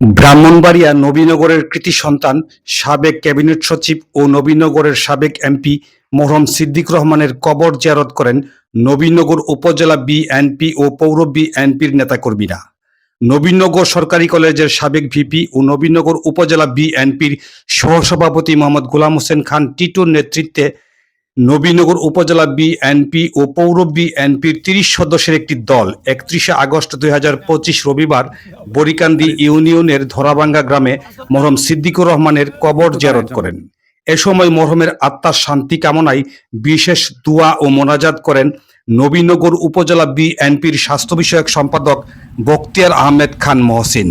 ব্রাহ্মণবাড়িয়া নবীনগরের কৃতি সন্তান, সাবেক ক্যাবিনেট সচিব ও নবীনগরের সাবেক এমপি মরহম সিদ্দিক রহমানের কবর জিয়ারত করেন নবীনগর উপজেলা বিএনপি ও পৌর বিএনপির নেতাকর্মীরা। নবীনগর সরকারি কলেজের সাবেক ভিপি ও নবীনগর উপজেলা বিএনপির সহসভাপতি মোহাম্মদ গোলাম হোসেন খান টিটুর নেতৃত্বে নবীনগর উপজেলা বিএনপি ও পৌর বিএনপির তিরিশ সদস্যের একটি দল একত্রিশে আগস্ট দুই হাজার পঁচিশ রবিবার বরিকান্দি ইউনিয়নের ধরাবাঙ্গা গ্রামে মরহম সিদ্দিকুর রহমানের কবর জিয়ারত করেন এ সময় মরহমের আত্মার শান্তি কামনায় বিশেষ দোয়া ও মোনাজাত করেন নবীনগর উপজেলা বিএনপির স্বাস্থ্য বিষয়ক সম্পাদক বখতিয়ার আহমেদ খান মহসিন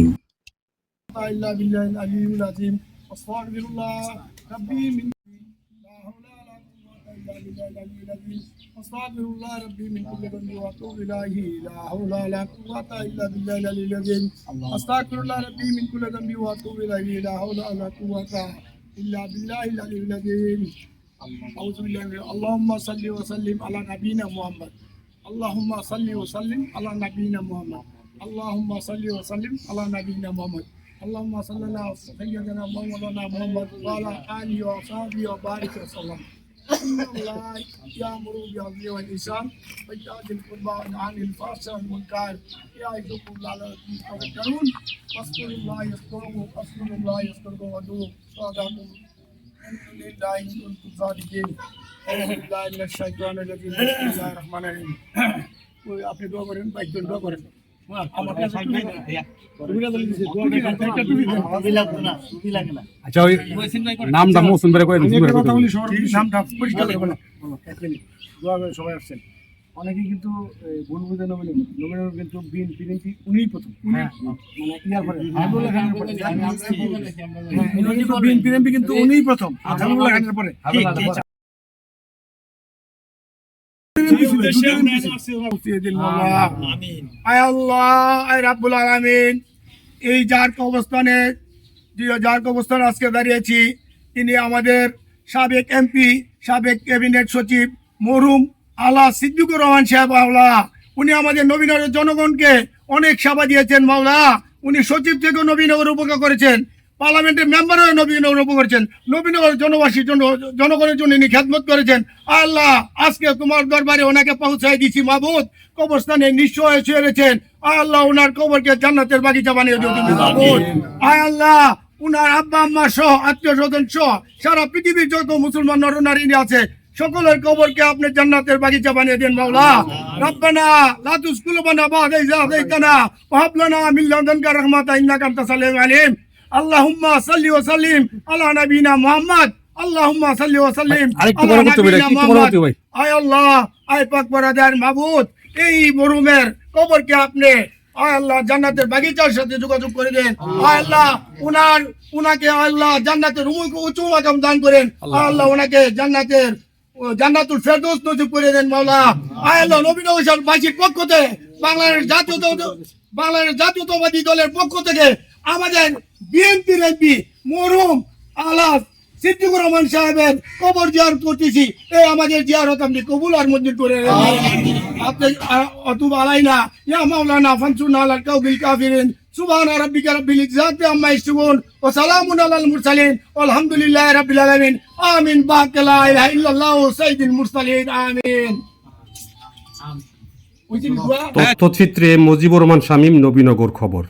أستغفر الله ربي من كل ذنب وأتوب إليه لا حول ولا قوة إلا بالله العلي العظيم أستغفر الله ربي من كل ذنب وأتوب إليه لا حول ولا قوة إلا بالله العلي العظيم أعوذ بالله من اللهم صل وسلم على نبينا محمد. اللهم صل وسلم على نبينا محمد. اللهم صل وسلم على نبينا محمد اللهم صل على سيدنا مولانا محمد وعلى آله وصحبه وبارك وسلم. ان الله يامر بالعدل والاحسان وايتاء ذي القربى وينهى عن الفحشاء والمنكر يعظكم لعلكم تذكرون واذكروا الله يذكركم واذكروا الله يذكركم وادعوه صدقكم الحمد لله ان كنتم صادقين اعوذ بالله من الشيطان الرجيم بسم الله الرحمن الرحيم ওই আপনি দোয়া করেন বাইকজন দোয়া করেন আচ্ছা ওই নামটা মৌসুম বেড়ে করে কথা বলি, সবার নামটা পরিষ্কার সবাই আসছেন। অনেকে কিন্তু কিন্তু বিএনপি উনিই প্রথম। মানে খানের পরে। হ্যাঁ, উনি কিন্তু বিএনপি কিন্তু উনিই প্রথম। পরে। আয় আল্লাহ আয় রাব্বুল আলামিন। এই যার অবস্থানে যার অবস্থানে আজকে দাঁড়িয়েছি তিনি আমাদের সাবেক এমপি সাবেক ক্যাবিনেট সচিব মরহুম আলা সিদ্দিকুর রহমান সাহেব মাওলা। উনি আমাদের নবীনগরের জনগণকে অনেক সেবা দিয়েছেন মাওলা। উনি সচিব থেকেও নবীনগর উপকার করেছেন। পার্লামেন্টের মেম্বার হয়ে নবীনগর উপকার করেছেন। নবীনগর জনবাসীর জন্য জনগণের জন্য ইনি খেদমত করেছেন। আল্লাহ আজকে তোমার দরবারে ওনাকে পৌঁছায় দিছি মাহবুদ কবরস্থানে নিশ্চয় শুয়ে রয়েছেন। আল্লাহ ওনার কবরকে জান্নাতের বাগিচা বানিয়ে দিও তুমি মাহবুদ আয় আল্লাহ উনার আব্বা আম্মা সহ আত্মীয় স্বজন সহ সারা পৃথিবীর যত মুসলমান নরনারী আছে সকলের কবরকে আপনি জান্নাতের বাগিচা বানিয়ে দেন মাওলা। রব্বানা লা তুসকুলুবানা বাদা ইযা হাদাইতানা ওয়া হাব লানা মিন লাদুনকা রাহমাতান ইন্নাকা আনতাস সামিউল আলিম। আল্লাহুম্মা সাল্লি ওয়া সাল্লিম আলা নবিনা মুহাম্মদ। আল্লাহুম্মা সাল্লি ওয়া সাল্লিম আলা নবিনা মুহাম্মদ। আয় আল্লাহ আয় পাক বরাদার মাবুদ। এই মরুমের কবরকে আপনি আয় আল্লাহ জান্নাতের বাগিচার সাথে যোগাযোগ করে দেন। আয় আল্লাহ উনার উনাকে আল্লাহ জান্নাতের উঁচু মাকাম দান করেন। আয় আল্লাহ উনাকে জান্নাতের জান্নাতুল ফেরদৌস করে দেন মাওলা। আয় আল্লাহ নবীন বাসীর পক্ষ থেকে বাংলাদেশ জাতীয় বাংলাদেশ জাতীয়তাবাদী দলের পক্ষ থেকে আমাদের বিএনপির এমপি মরহুম আলাস সিদ্দিকুর রহমান সাহেবের কবর জিয়ার করতেছি। এই আমাদের জিয়ারত আপনি কবুল আর মঞ্জুর করে। আপনি অতুব আলাইনা ইয়া মাওলানা ফানসুরনা আলাল কাউমিল কাফিরিন সুবহান রাব্বিকা রাব্বিল ইজ্জাতি আম্মা ইয়াসিফুন ওয়া সালামুন আলাল মুরসালিন আলহামদুলিল্লাহি রাব্বিল আলামিন আমিন বাকা লা ইলাহা ইল্লাল্লাহ সাইয়্যিদুল মুরসালিন আমিন। তথ্যচিত্রে মজিবুর রহমান শামীম নবীনগর খবর।